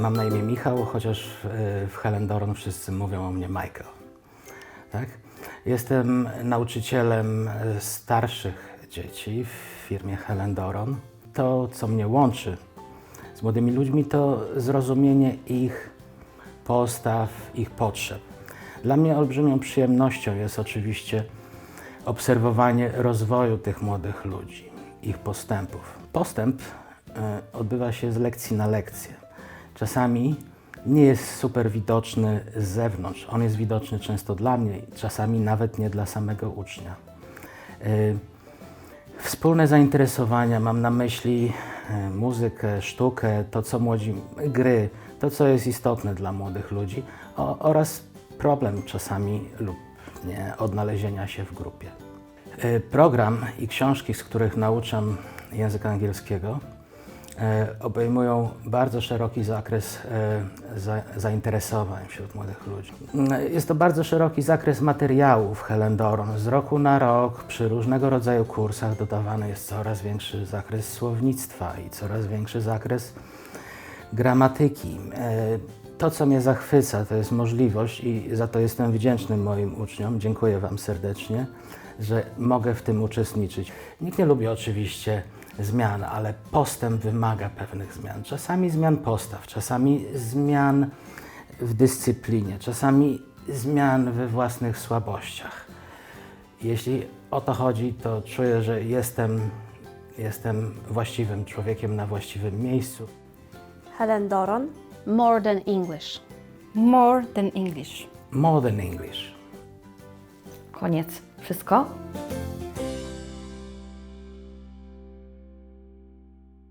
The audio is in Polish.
Mam na imię Michał, chociaż w, w Helendoron wszyscy mówią o mnie Michael. Tak? Jestem nauczycielem e, starszych dzieci w firmie Helendoron. To, co mnie łączy z młodymi ludźmi, to zrozumienie ich postaw, ich potrzeb. Dla mnie olbrzymią przyjemnością jest oczywiście obserwowanie rozwoju tych młodych ludzi, ich postępów. Postęp e, odbywa się z lekcji na lekcję. Czasami nie jest super widoczny z zewnątrz. On jest widoczny często dla mnie, czasami nawet nie dla samego ucznia. E, Wspólne zainteresowania, mam na myśli e, muzykę, sztukę, to co młodzi, gry, to co jest istotne dla młodych ludzi o, oraz problem czasami lub nie odnalezienia się w grupie. E, Program i książki, z których nauczam języka angielskiego, obejmują bardzo szeroki zakres e, za, zainteresowań wśród młodych ludzi. Mm, Jest to bardzo szeroki zakres materiałów Helendoron. Z roku na rok przy różnego rodzaju kursach dodawany jest coraz większy zakres słownictwa i coraz większy zakres gramatyki. E, To, co mnie zachwyca, to jest możliwość i za to jestem wdzięczny moim uczniom. Dziękuję Wam serdecznie, że mogę w tym uczestniczyć. Nikt nie lubi oczywiście zmian, ale postęp wymaga pewnych zmian. Czasami zmian postaw, czasami zmian w dyscyplinie, czasami zmian we własnych słabościach. Jeśli o to chodzi, to czuję, że jestem, jestem właściwym człowiekiem na właściwym miejscu. Helen Doron, More than English. More than English. More than English. Koniec. Wszystko?